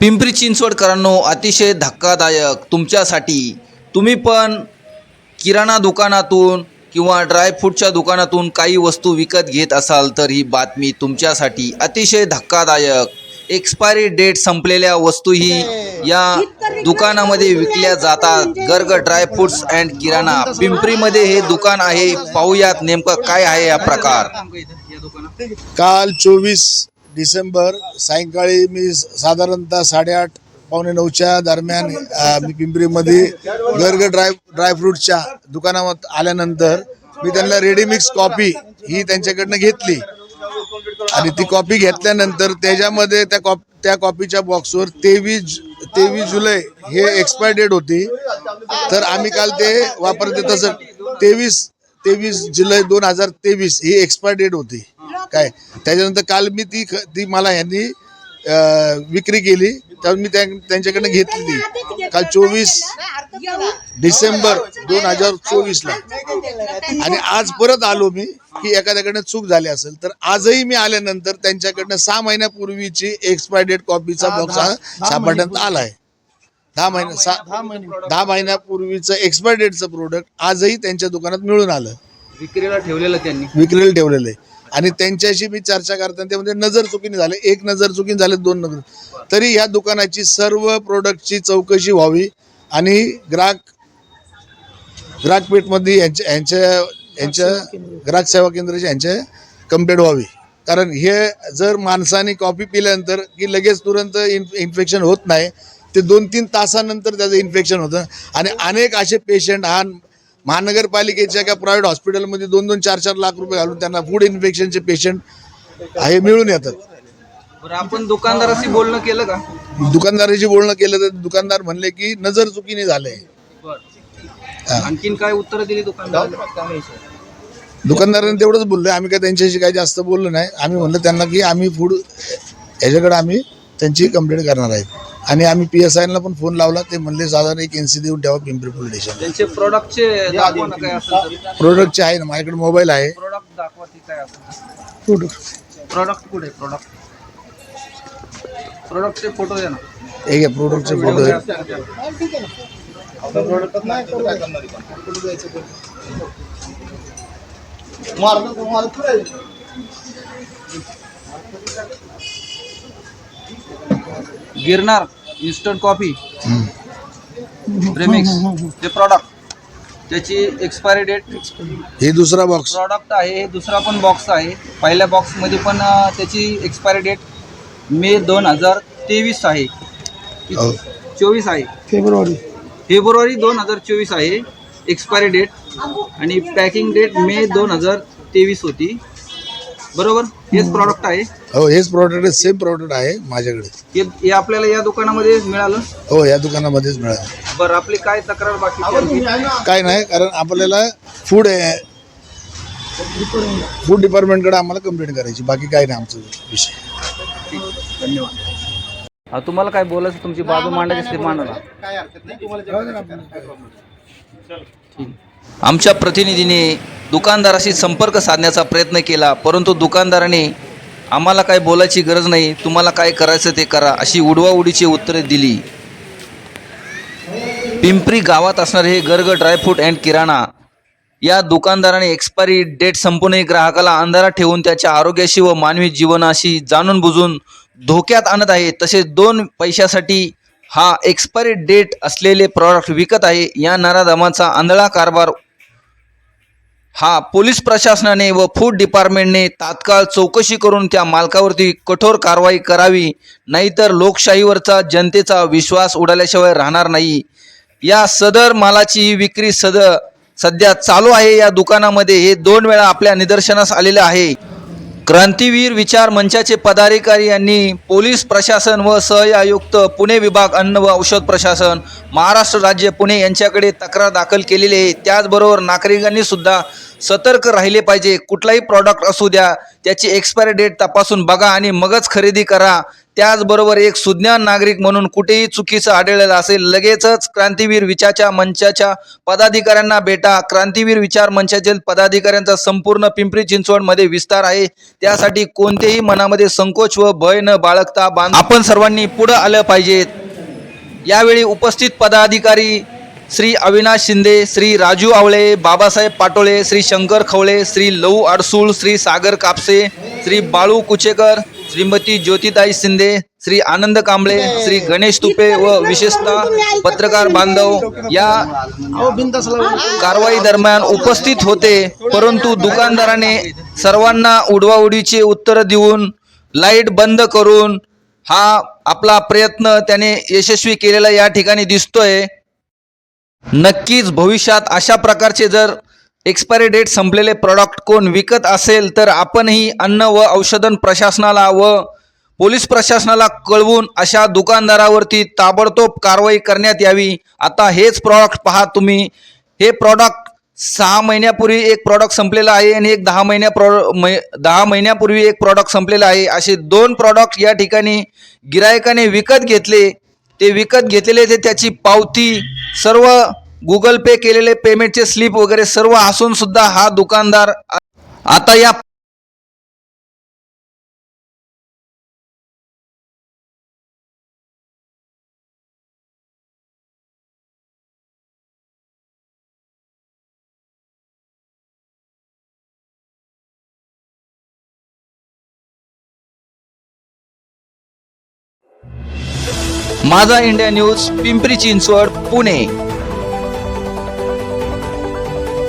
पिंपरी चिंचवडकरांनो अतिशय धक्कादायक तुमच्यासाठी. तुम्ही पण किराणा दुकानातून किंवा ड्रायफ्रूटच्या दुकानातून काही वस्तू विकत घेत असाल तर ही बातमी तुमच्यासाठी अतिशय धक्कादायक. एक्सपायरी डेट संपलेल्या वस्तूही या दुकानामध्ये विकल्या जातात. गर्ग ड्रायफ्रुट्स अँड किराणा. पिंपरीमध्ये हे दुकान आहे. पाहूयात नेमकं काय आहे या प्रकार. काल चोवीस डिसेंबर सायंकाळी मी साधारणतः साडेआठ पावणे नऊच्या दरम्यान मी पिंपरीमध्ये गर्ग ड्राय ड्रायफ्रूटच्या दुकानात आल्यानंतर मी त्यांना रेडीमिक्स कॉपी ही त्यांच्याकडनं घेतली. आणि ती कॉपी घेतल्यानंतर त्याच्यामध्ये त्या कॉप त्या कॉपीच्या बॉक्सवर तेवीस तेवीस जुलै हे एक्सपायर डेट होती. तर आम्ही काल ते वापरते तसं तेवीस तेवीस जुलै दोन हजार तेवीस ही एक्सपायर डेट होती. काय? त्याच्यानंतर काल मी ती ख- ती मला यांनी अं, विक्री केली. त्यावर मी त्या त्यांच्याकडनं घेतली. काल चोवीस डिसेंबर दोन हजार चोवीसला. आणि आज परत आलो मी की एखाद्याकडनं चूक झाली असेल तर आजही मी आल्यानंतर त्यांच्याकडनं सहा महिन्यापूर्वीची एक्सपायर डेट कॉपीचा बॉक्स हा सापडण्यात आलाय. दहा महिने सा- दहा महिन्यापूर्वीचं एक्सपायर डेटचं प्रोडक्ट आजही त्यांच्या दुकानात मिळून आलं. विक्रीला ठेवलेलं त्यांनी. विक्रीला ठेवलेलं आहे. आणि त्यांच्याशी मी चर्चा करताना त्यामध्ये म्हणजे नजर चुकीने झाले. एक नजर चुकीने झाले दोन नजर. तरी ह्या दुकानाची सर्व प्रोडक्टची चौकशी व्हावी आणि ग्राहक ग्राहक पेठमध्ये यांच्या यांच्या यांच्या ग्राहक सेवा केंद्राची यांच्या कंप्लेंट व्हावी. कारण हे जर माणसाने कॉफी पिल्यानंतर की लगेच तुरंत इन्फ इन्फेक्शन होत नाही ते दोन तीन तासानंतर त्याचं इन्फेक्शन होतं. आणि अनेक असे पेशंट हा महानगरपालिकेच्या किंवा प्रायव्हेट हॉस्पिटलमध्ये दोन दोन चार चार लाख रुपये घालून त्यांना फूड इन्फेक्शनचे पेशंट हे मिळून येतात. बरं आपण दुकानदाराशी बोलणं केलं का? दुकानदाराशी बोलणं केलं तर दुकानदार म्हणले की नजर चुकीने झालंय. आणखीन काय उत्तर दिली दुकानदार दुकानदारांनी तेवढंच बोललोय आम्ही काय त्यांच्याशी काही जास्त बोललो नाही. आम्ही म्हणलं त्यांना की आम्ही फूड ह्याच्याकडे आम्ही त्यांची कंप्लेंट करणार आहे. आणि आम्ही पी एस आयला पण फ़ोन लावला. ते म्हणले साधारण एक एनसी देऊन ठेवा पिंपरी पोलीस स्टेशन त्यांचे प्रोडक्टचे दाखवा ना काय असेल तर. प्रोडक्टचे आहे ना माझ्याकडे मोबाईल आहे. प्रोडक्ट दाखवा ती काय असेल. प्रोडक्ट कुठे? प्रोडक्ट प्रोडक्टचे फ़ोटो द्या ना. एक आहे. प्रोडक्टचे फ़ोटो आहे? Girnar instant coffee. प्रेमिक्स ते प्रॉडक्ट त्याची एक्सपायरी डेट हे दुसरा बॉक्स प्रॉडक्ट आहे हे दुसरा पण बॉक्स आहे. पहिल्या बॉक्समध्ये पण अं, त्याची एक्सपायरी डेट मे दोन हजार तेवीस आहे. हो. चोवीस आहे. फेब्रुवारी. फेब्रुवारी दोन हजार चोवीस आहे. एक्सपायरी डेट आणि पॅकिंग डेट मे दोन हजार तेवीस होती. बरोबर? हेच प्रॉडक्ट आहे? हो हेच प्रॉडक्ट आहे सेम प्रॉडक्ट आहे माझ्याकडे. हे हे आपल्याला या दुकानामध्ये मिळालं? हो या दुकानामध्येच मिळालं. बरं आपली काय तक्रार बाकी आहे? काय नाही कारण आपल्याला फूड आहे. फूड डिपार्टमेंटकडे आम्हाला कंप्लेंट करायची बाकी काय नाही आमचं विषय. धन्यवाद. तुम्हाला काय बोलायचं? तुमची बाजू मांडायची असते मांडा आमच्या प्रतिनिधीने दुकानदाराशी संपर्क साधण्याचा प्रयत्न केला परंतु दुकानदाराने आम्हाला काय बोलायची गरज नाही तुम्हाला काय करायचं ते करा अशी उडवाउडीची उत्तरे दिली. पिंपरी गावात असणारे हे गर्ग ड्रायफ्रूट अँड किराणा या दुकानदाराने एक्सपायरी डेट संपूनही ग्राहकाला अंधारात ठेवून त्याच्या आरोग्याशी व मानवी जीवनाशी जाणून बुजून धोक्यात आणत आहे. तसेच दोन पैशासाठी हा एक्सपायरी डेट असलेले प्रॉडक्ट विकत आहे. या नराधमाचा आंधळा कारभार हा पोलीस प्रशासनाने व फूड डिपार्टमेंटने तात्काळ चौकशी करून त्या मालकावरती कठोर कारवाई करावी. नाहीतर लोकशाहीवरचा जनतेचा विश्वास उडाल्याशिवाय राहणार नाही. या सदर मालाची ही विक्री सद सध्या चालू आहे. या दुकानामध्ये हे दोन वेळा आपल्या निदर्शनास आलेलं आहे. क्रांतीवीर विचार मंचाचे पदाधिकारी यांनी पोलीस प्रशासन व सहआयुक्त पुणे विभाग अन्न व औषध प्रशासन महाराष्ट्र राज्य पुणे यांच्याकडे तक्रार दाखल केलेली आहे. त्याचबरोबर नागरिकांनी सुद्धा सतर्क राहिले पाहिजे. कुठलाही प्रॉडक्ट असू द्या त्याची एक्सपायरी डेट तपासून बघा आणि मगच खरेदी करा. त्याचबरोबर एक सुज्ञान नागरिक म्हणून कुठेही चुकीचं आढळलेलं असेल लगेचच क्रांतीवीर विचारच्या मंचाच्या पदाधिकाऱ्यांना भेटा. क्रांतीवीर विचार मंचातील पदाधिकाऱ्यांचा संपूर्ण पिंपरी चिंचवडमध्ये विस्तार आहे. त्यासाठी कोणतेही मनामध्ये संकोच व भय न बाळगता बांध आपण सर्वांनी पुढं आलं पाहिजेत यावेळी उपस्थित पदाधिकारी श्री अविनाश शिंदे श्री राजू आवळे बाबासाहेब पाटोळे श्री शंकर खवळे श्री लऊ अडसूळ श्री सागर कापसे श्री बाळू कुचेकर श्रीमती ज्योतिताई शिंदे श्री आनंद कांबळे श्री गणेश तुपे व विशेषतः पत्रकार बांधव या कारवाई दरम्यान उपस्थित होते. परंतु दुकानदाराने सर्वांना उडवाउडीचे उत्तर देऊन लाइट बंद करून हा आपला प्रयत्न त्याने यशस्वी केलेला या ठिकाणी दिसतोय. नक्कीच भविष्यात अशा प्रकारचे जर एक्सपायरी डेट संपलेले प्रॉडक्ट कोण विकत असेल तर आपणही अन्न व औषधन प्रशासनाला व पोलीस प्रशासनाला कळवून अशा दुकानदारावरती ताबडतोब कारवाई करण्यात यावी. आता हेच प्रॉडक्ट पहा तुम्ही. हे प्रॉडक्ट सहा महिन्यापूर्वी एक प्रॉडक्ट संपलेलं आहे आणि एक दहा महिन्या प्रॉ मै दहा महिन्यापूर्वी एक प्रॉडक्ट संपलेलं आहे. असे दोन प्रॉडक्ट या ठिकाणी गिरायकाने विकत घेतले. ते विकत घेतलेले ते त्याची पावती सर्व गुगल पे केलेले पेमेंटचे स्लिप वगैरे सर्व असून सुद्धा हा दुकानदार आता या माझा इंडिया न्यूज पिंपरी चिंचवड पुणे.